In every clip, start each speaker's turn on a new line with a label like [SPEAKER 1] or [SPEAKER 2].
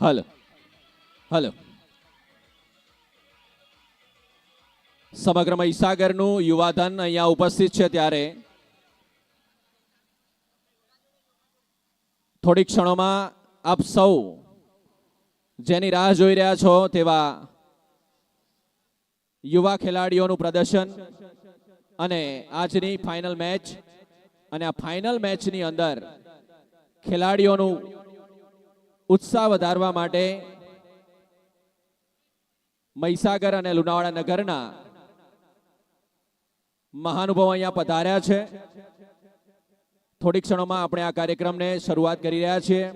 [SPEAKER 1] Hello. Hello. સમગ્ર મહીસાગરનું યુવાધન અહીંયા ઉપસ્થિત છે ત્યારે. થોડીક ક્ષણોમાં આપ સૌ જેની રાહ જોઈ રહ્યા છો તેવા યુવા ખેલાડીઓનું પ્રદર્શન અને આજની ફાઇનલ મેચ અને આ ફાઇનલ મેચની અંદર ખેલાડીઓનું ઉત્સાહ વધારવા માટે મહીસાગર અને લુણાવાડા નગરના મહાનુભાવ અહીંયા પધાર્યા છે. થોડીક ક્ષણોમાં આપણે આ કાર્યક્રમને શરૂઆત કરી રહ્યા છીએ.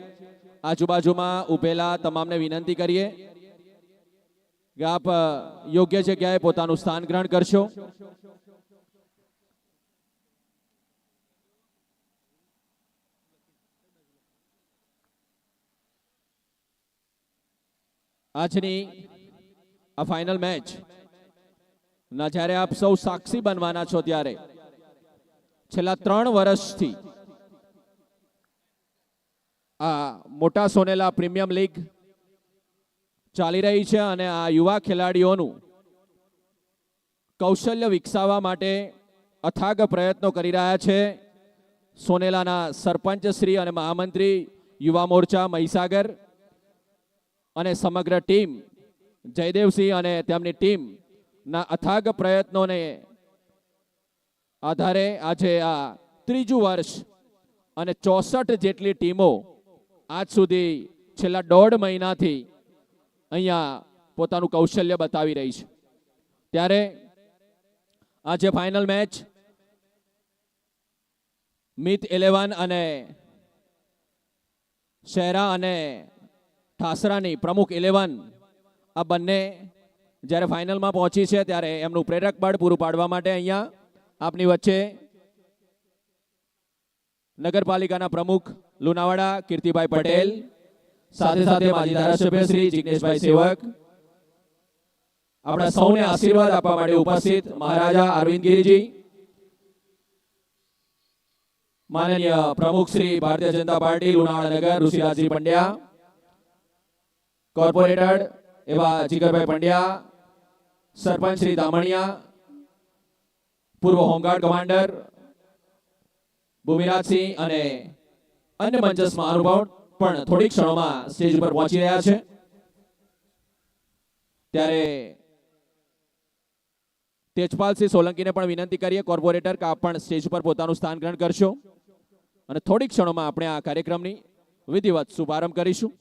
[SPEAKER 1] આજુબાજુમાં ઉભેલા તમામને વિનંતી કરીએ. કે આપ યોગ્ય જગ્યાએ પોતાનું સ્થાન ગ્રહણ કરશો. આજની આ ફાઇનલ મેચ ના, જ્યારે આપ સૌ સાક્ષી બનવાના છો ત્યારે, છેલ્લા ત્રણ વર્ષથી આ મોટા સોનેલા પ્રીમિયમ લીગ ચાલી રહી છે અને આ યુવા ખેલાડીઓનું કૌશલ્ય વિકસાવવા માટે અથાગ પ્રયત્નો કરી રહ્યા છે. સોનેલાના સરપંચ શ્રી અને મહામંત્રી યુવા મોરચા મહીસાગર અને સમગ્ર ટીમ, જયદેવસિંહ અને તેમની ટીમના અથાગ પ્રયત્નોને આધારે આજે આ ત્રીજું વર્ષ અને ચોસઠ જેટલી ટીમો આજ સુધી છેલ્લા દોઢ મહિનાથી અહીંયા પોતાનું કૌશલ્ય બતાવી રહી છે. ત્યારે આજે ફાઇનલ મેચ, મિત ઇલેવન અને શહેરા અને ઠાસરાની પ્રમુખ ઇલેવન આ બંને જ્યારે ફાઇનલમાં પહોંચી છે ત્યારે એમનું પ્રેરક બળ પૂરું પાડવા માટે અહીંયા આપની વચ્ચે નગરપાલિકાના પ્રમુખ લુણાવાડા કીર્તિભાઈ પટેલ, સાથે સાથે માજી ધારાસભ્ય શ્રી જિગ્નેશભાઈ સેવક, આપણા સૌને આશીર્વાદ આપવા માટે ઉપસ્થિત મહારાજા અરવિંદ ગિરિજી, માનનીય પ્રમુખ શ્રી ભારતીય જનતા પાર્ટી લુણાવાડા નગર ઋષિરાજજી પંડ્યા કોર્પોરેટર એવા જીગરભાઈ પંડ્યા, સરપંચ શ્રી દામણિયા, પૂર્વ હોમગાર્ડ કમાન્ડર ભૂમિરાજસિંહ અને અન્ય મંચસમાં અનુભવ પણ થોડીક ક્ષણોમાં સ્ટેજ ઉપર પહોંચી રહ્યા છે. ત્યારે તેજપાલસિંહ સોલંકીને પણ વિનંતી કરીએ, કોર્પોરેટર કે આપ પણ સ્ટેજ ઉપર પોતાનું સ્થાન ગ્રહણ કરશો. અને થોડીક ક્ષણોમાં આપણે આ કાર્યક્રમની વિધિવત શુભારંભ કરીશું.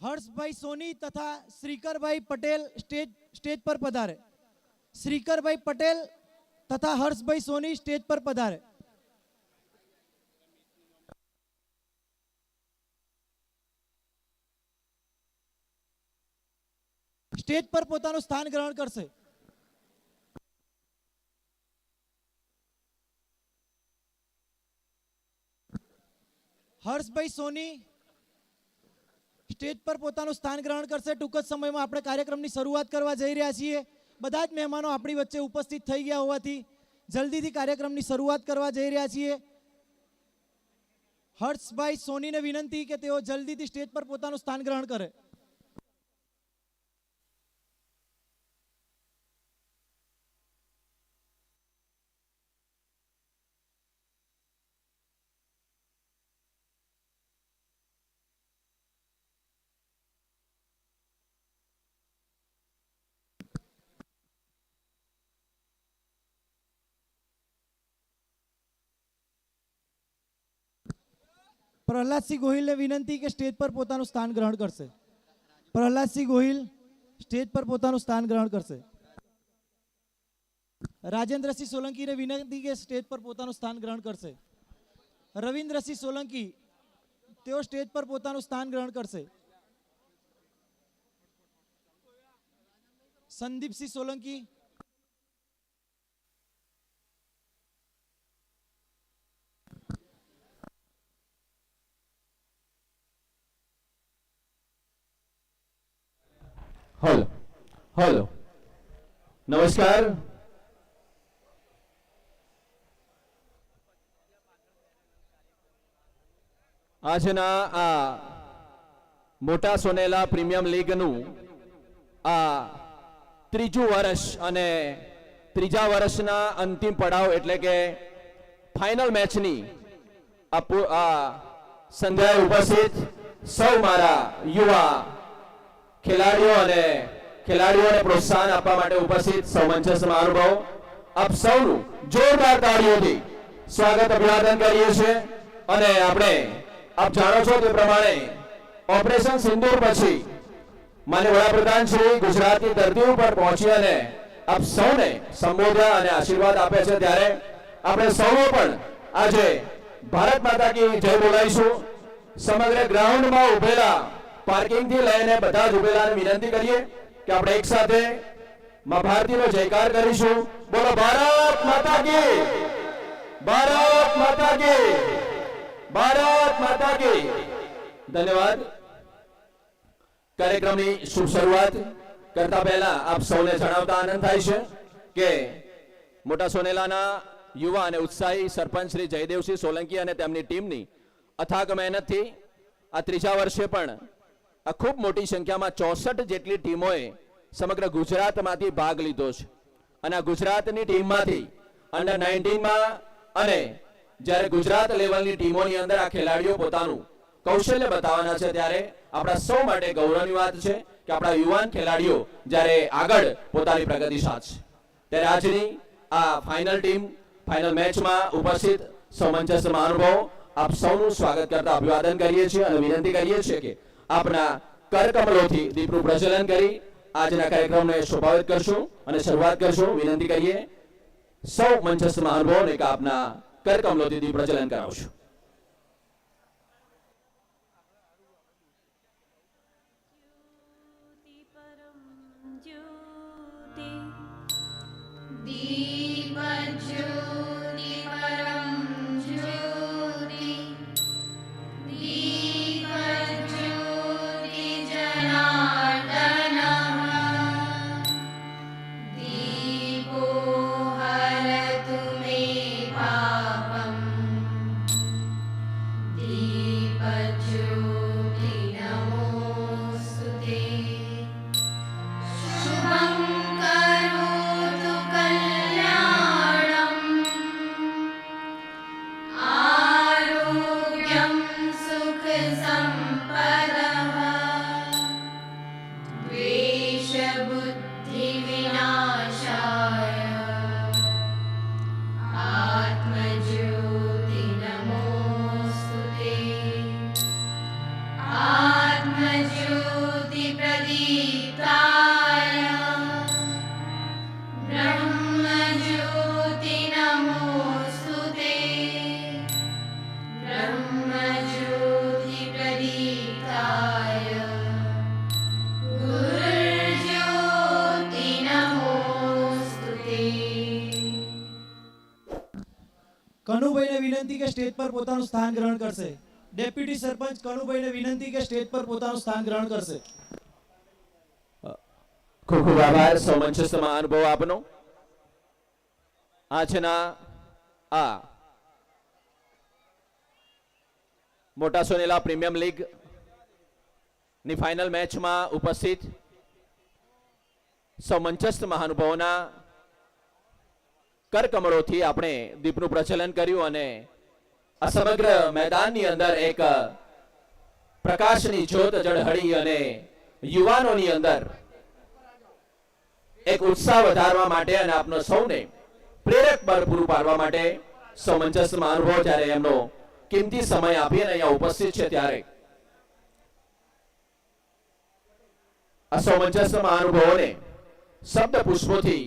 [SPEAKER 2] હર્ષભાઈ સોની તથા શ્રીકરભાઈ પટેલ સ્ટેજ સ્ટેજ પર પધારે. શ્રીકરભાઈ પટેલ તથા હર્ષભાઈ સોની સ્ટેજ પર પધારે. સ્ટેજ પર પોતાનું સ્થાન ગ્રહણ કરશે. હર્ષભાઈ સોની સ્ટેજ પર પોતાનું સ્થાન ગ્રહણ કરશે. ટૂંક જ સમયમાં આપણે કાર્યક્રમની શરૂઆત કરવા જઈ રહ્યા છીએ. બધા જ મહેમાનો આપણી વચ્ચે ઉપસ્થિત થઈ ગયા હોવાથી જલ્દીથી કાર્યક્રમની શરૂઆત કરવા જઈ રહ્યા છીએ. હર્ષભાઈ સોનીને વિનંતી કે તેઓ જલ્દીથી સ્ટેજ પર પોતાનું સ્થાન ગ્રહણ કરે. પ્રહલાદસિંહ ગોહિલને વિનંતી કે સ્ટેજ પર પોતાનું સ્થાન ગ્રહણ કરશે. પ્રહલાદસિંહ ગોહિલ સ્ટેજ પર પોતાનું સ્થાન ગ્રહણ કરશે. રાજેન્દ્રસિંહ સોલંકીને વિનંતી કે સ્ટેજ પર પોતાનું સ્થાન ગ્રહણ કરશે. રવિન્દ્રસિંહ સોલંકી, તેઓ સ્ટેજ પર પોતાનું સ્થાન ગ્રહણ કરશે. સંદીપસિંહ સોલંકી
[SPEAKER 1] હલો. હલો. નમસ્કાર. આજના આ મોટા સોનેલા પ્રીમિયમ લીગનું આ ત્રીજું વર્ષ અને ત્રીજા વર્ષના અંતિમ પડાવ એટલે કે ફાઇનલ મેચની આ સંધ્યાએ ઉપસ્થિત સૌ મારા યુવા ખેલાડીઓ અને ખેલાડીઓને પ્રોત્સાહન આપવા માટે ઉપસ્થિત સૌ મંચસ્થ મહાનુભાવો આપ સૌનું જોરદાર તાળીઓથી સ્વાગત અભિવાદન કરીએ છીએ. અને આપણે, આપ જાણો છો તે પ્રમાણે ઓપરેશન સિંદૂર પછી માન્ય વડાપ્રધાન શ્રી ગુજરાતની ધરતી ઉપર પહોંચી અને આપ સૌને સંબોધ્યા અને આશીર્વાદ આપે છે. ત્યારે આપણે સૌએ પણ આજે ભારત માતા કી જય બોલાવીશું. સમગ્ર ગ્રાઉન્ડમાં ઉભેલા પાર્કિંગથી લઈને બધા જ ઉભેલાને વિનંતી કરીએ કે આપણે એક સાથે માં ભારતીનો જયકાર કરીશું. બોલો, ભારત માતા કી, ભારત માતા કી, ભારત માતા કી. ધન્યવાદ. કાર્યક્રમની શુભ શરૂઆત કરતા પહેલા આપ સૌને જણાવતા આનંદ થાય છે કે મોટા સોનેલાના યુવા અને ઉત્સાહી સરપંચ શ્રી જયદેવસિંહ સોલંકી અને તેમની ટીમની અથાગ મહેનતથી આ ત્રીજા વર્ષે પણ આ ખૂબ મોટી સંખ્યામાં ચોસઠ જેટલી ટીમોએ સમગ્ર ગુજરાતમાંથી ભાગ લીધો છે. અને આ ગુજરાતની ટીમમાંથી અંડર નાઇન્ટીનમાં અને જ્યારે ગુજરાત લેવલની ટીમોની અંદર આ ખેલાડીઓ પોતાનું કૌશલ્ય બતાવવાના છે, ત્યારે આપણા સૌ માટે ગૌરવની વાત છે કે આપણા યુવાન ખેલાડીઓ જ્યારે આગળ પોતાની પ્રગતિ સાધશે. ત્યારે આજની આ ફાઇનલ ટીમ ફાઇનલ મેચમાં ઉપસ્થિત સૌ મંચસ્થ મહાનુભાવો, આપ સૌનું સ્વાગત કરતા અભિવાદન કરીએ છીએ અને વિનંતી કરીએ છીએ કે આપના કરકમલોથી દીપનું પ્રજ્વલન કરી આજના કાર્યક્રમને સ્વભાવિત કરશું અને શરૂઆત કરશું. વિનંતી કરીએ, સૌ મંચસ્થ મહાનુભાવોને આપના કરકમલોથી દીપ પ્રજ્વલન કરાવશું.
[SPEAKER 2] દીપ પર પોતાનું સ્થાન ગ્રહણ કરશે. ડેપ્યુટી સરપંચ કનુભાઈને વિનંતી કે સ્ટેજ પર પોતાનું સ્થાન ગ્રહણ કરશે.
[SPEAKER 1] ખૂબ ખૂબ આભાર. સૌ અનુભવ આપનો. આજના આ મોટા સોનેલા પ્રીમિયમ લીગની ફાઇનલ મેચમાં ઉપસ્થિત સૌ મંચસ્થ મહાનુભાવોના કરકમળોથી આપણે દીપનું પ્રચલન કર્યું અને આ સમગ્ર મેદાનની અંદર એક પ્રકાશની જ્યોત જળહળી અને યુવાનોની અંદર એક ઉત્સાહ વધારવા માટે અને આપનો સૌને પ્રેરક બળ પૂરું પાડવા માટે સમંજસમાં અનુભવ જ્યારે એમનો કિંમતી સમય આપીને અહીંયા ઉપસ્થિત છે ત્યારે આ સમંજસમાં અનુભવોને શબ્દ પુષ્પોથી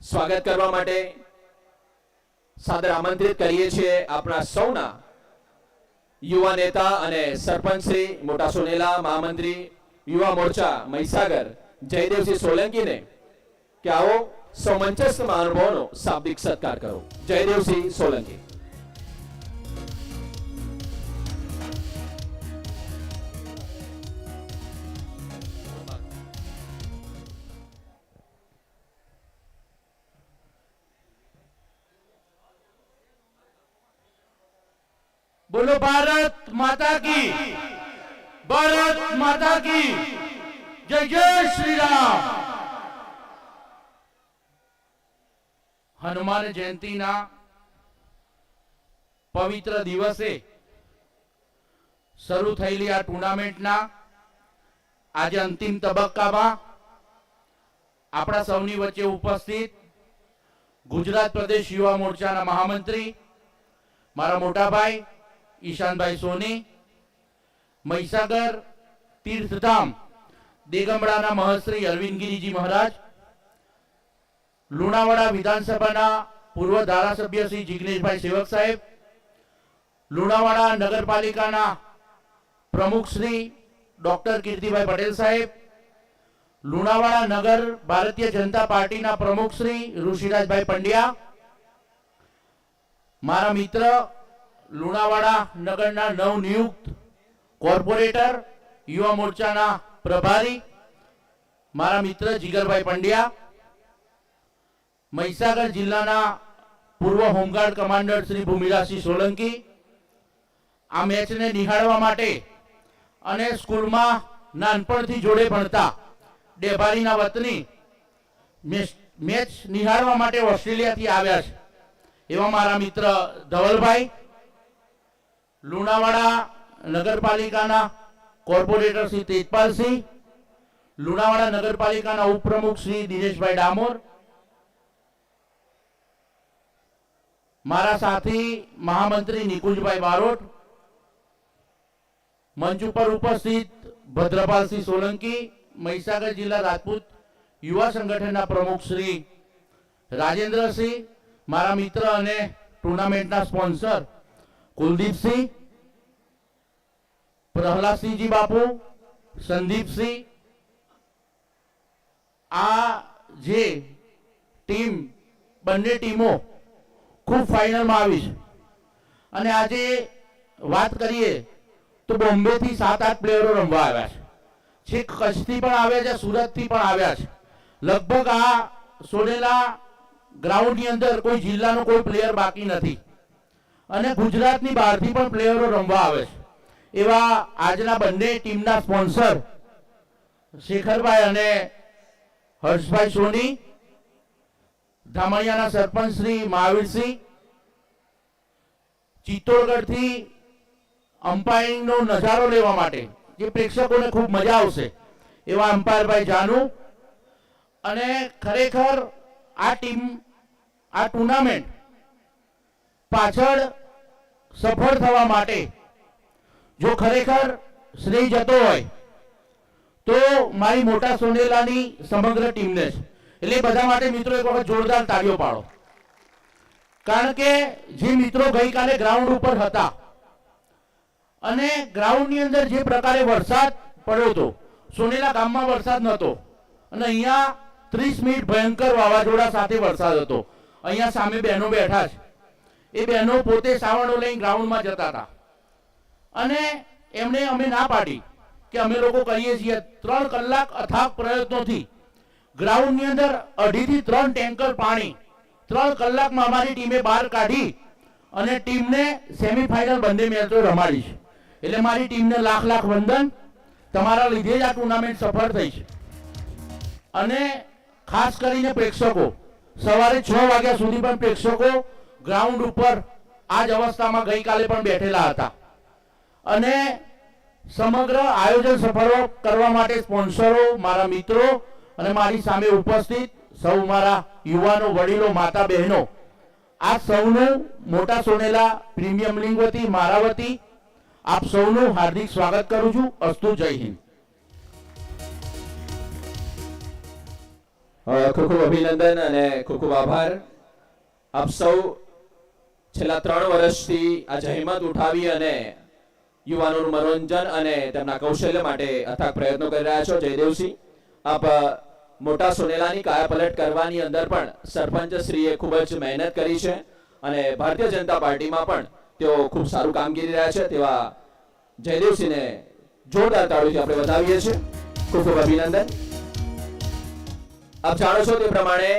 [SPEAKER 1] સ્વાગત કરવા માટે સાદર આમંત્રિત કરીએ છીએ આપણા સૌના યુવા નેતા અને સરપંચ શ્રી મોટા સોનેલા મહામંત્રી યુવા મોરચા મહીસાગર, જયદેવસિંહ સોલંકીને કે આવો સમંજસ્થ મહાનુભાવોનો શાબ્દિક સત્કાર કરો. જયદેવસિંહ સોલંકી.
[SPEAKER 3] બોલો ભારત માતા કી. ભારત માતા કી. જય જય શ્રી રામ હનુમાન જયંતિના પવિત્ર દિવસે શરૂ થયેલી આ ટુર્નામેન્ટના આજે અંતિમ તબક્કામાં આપણા સૌની વચ્ચે ઉપસ્થિત ગુજરાત પ્રદેશ યુવા મોરચાના મહામંત્રી, મારા મોટાભાઈ ઈશાનભાઈ સોની, મહીસાગર, તીર્થધામ, દેગમડાના મહશ્રી અરવિંદગીરીજી મહારાજ, લુણાવાડા વિધાનસભાના પૂર્વ ધારાસભ્ય શ્રી જિગ્નેશભાઈ સેવક સાહેબ, લુણાવાડા નગરપાલિકાના પ્રમુખ શ્રી ડોક્ટર કીર્તિભાઈ પટેલ સાહેબ, લુણાવાડા નગર ભારતીય જનતા પાર્ટીના પ્રમુખ શ્રી ઋષિરાજભાઈ પંડ્યા, મારા મિત્ર લુણાવાડા નગરના નવનિયુક્ત કોર્પોરેટર, યુવા મોરચાના પ્રભારી, મારા મિત્ર જીગરભાઈ પંડ્યા, મહીસાગર જિલ્લાના પૂર્વ home guard commander Shri Bhumilasinh Solanki, આ મેચને નિહાળવા માટે અને સ્કૂલમાં નાનપણથી જોડે ભણતા ડેભારીના વતની મેચ- નિહાળવા માટે ઓસ્ટ્રેલિયાથી આવ્યા છે. એવા મારા મિત્ર ધવલભાઈ લુણાવાડા નગરપાલિકાના કોર્પોરેટર શ્રી તેજપાલસિંહ, લુણાવાડા નગરપાલિકાના ઉપપ્રમુખ શ્રી દિનેશભાઈ ડામોર, મારા સાથી મહામંત્રી નિકુંજભાઈ બારોટ, મંચ ઉપર ઉપસ્થિત ભદ્રપાલસિંહ સોલંકી, મહીસાગર જિલ્લા રાજપૂત યુવા સંગઠનના પ્રમુખ શ્રી રાજેન્દ્રસિંહ, મારા મિત્ર અને ટુર્નામેન્ટના સ્પોન્સર કુલદીપસિંહ પ્રહલાદસિંહજી બાપુ, સંદીપસિંહ, આ જે ટીમ, બંને ટીમો ખૂબ ફાઇનલમાં આવી છે. અને આજે વાત કરીએ તો બોમ્બેથી સાત આઠ પ્લેયરો રમવા આવ્યા છે. છેક કચ્છથી પણ આવ્યા છે, સુરતથી પણ આવ્યા છે. લગભગ આ સોનેલા ગ્રાઉન્ડની અંદર કોઈ જિલ્લાનો કોઈ પ્લેયર બાકી નથી. અને ગુજરાતની બહારથી પણ પ્લેયરો રમવા આવે છે. એવા આજના બંને ટીમના સ્પોન્સર શેખરભાઈ અને હર્ષભાઈ સોની, ધામણિયાના સરપંચ શ્રી મહાવીરસિંહ, ચિત્તોડગઢથી અમ્પાયરિંગનો નજારો લેવા માટે, જે પ્રેક્ષકોને ખૂબ મજા આવશે, એવા અમ્પાયરભાઈ જાનુ અને ખરેખર આ ટીમ, આ ટુર્નામેન્ટ પાછળ સફળ થવા માટે. જો ખરેખર શ્રેય જતો હોય, તો મારી મોટા સોનેલાની સમગ્ર ટીમને જ. એટલે બધા માટે મિત્રો એક વખત જોરદાર તાળીઓ પાડો. કારણ કે જે મિત્રો ગઈકાલે ગ્રાઉન્ડ ઉપર હતા, અને ગ્રાઉન્ડની અંદર જે પ્રકારે વરસાદ પડ્યો હતો, સોનેલા ગામમાં વરસાદ નહોતો, અને અહીંયા ત્રીસ મિનિટ ભયંકર વાવાઝોડા સાથે વરસાદ હતો. અહીંયા સામે બહેનો બેઠા છે એ બહેનો પોતે સાવરણો લઈને ગ્રાઉન્ડમાં જતા હતા. અને એમણે અમે ના પાડી કે અમે લોકો કરીએ છીએ ત્રણ કલાક અથાગ પ્રયત્નોથી. ગ્રાઉન્ડની અંદર અઢીથી ત્રણ ટેન્કર પાણી, ત્રણ કલાકમાં અમારી ટીમે બહાર કાઢી અને ટીમને સેમીફાઇનલ બંને મેચો રમાડી છે. એટલે મારી ટીમને લાખ લાખ વંદન. તમારા લીધે જ આ ટુર્નામેન્ટ સફળ થઈ છે. અને ખાસ કરીને પ્રેક્ષકો, સવારે છ વાગ્યા સુધી પણ પ્રેક્ષકો ગ્રાઉન્ડ ઉપર આ જ અવસ્થામાં ગઈકાલે પણ બેઠેલા હતા. અને સમગ્ર આયોજન સફળ કરવા માટે સ્પોન્સરો, મારા મિત્રો અને મારી સામે ઉપસ્થિત સૌ મારા યુવાનો, વડીલો, માતા બહેનો. આ સૌનું મોટા સોનેલા પ્રીમિયમ લિંગ વતી, મારા વતી આપ સૌનું હાર્દિક સ્વાગત કરું છું. અસ્તુ જય હિન્દ.
[SPEAKER 1] ખૂબ ખૂબ અભિનંદન અને ખૂબ ખૂબ આભાર. આપ સૌ છેલ્લા ત્રણ વર્ષથી આ જહેમત ઉઠાવી અને યુવાનોનું મનોરંજન અને તેમના કૌશલ્ય માટે અથાગ પ્રયત્નો કરી રહ્યા છો. જયદેવસિંહ, આપ મોટા સોનેલાની કાયાપલટ કરવાની અંદર પણ સરપંચ શ્રીએ ખૂબ જ મહેનત કરી છે અને ભારતીય જનતા પાર્ટીમાં પણ તેઓ ખૂબ સારું કામગીરી રહ્યા છે. તેવા જયદેવસિંહને જોરદાર તાળીઓથી આપણે વધાવીએ છીએ. ખૂબ ખૂબ અભિનંદન. આપ જાણો છો તે પ્રમાણે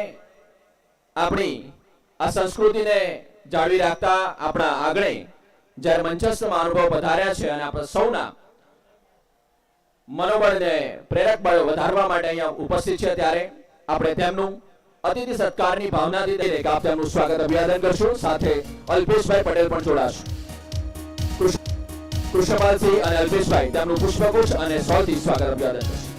[SPEAKER 1] આપણી આ સંસ્કૃતિને જાળવી રાખતા આપણા આગળ જ્યારે મંચસ્થ અનુભવ પધાર્યા છે અને આપણા સૌના મનોબળને પ્રેરક બળ વધારવા માટે અહીંયા ઉપસ્થિત છે, ત્યારે આપણે તેમનું અતિથિ સત્કારની ભાવનાથી દઈને આપ તેમનું સ્વાગત અભિવાદન કરશું. સાથે અલ્પેશભાઈ પટેલ પણ જોડાશે. કૃષ્ણ- કૃષ્ણપાલસિંહ અને અલ્પેશભાઈ, તેમનું પુષ્પગુચ્છ અને સૌથી સ્વાગત અભિવાદન કરશે.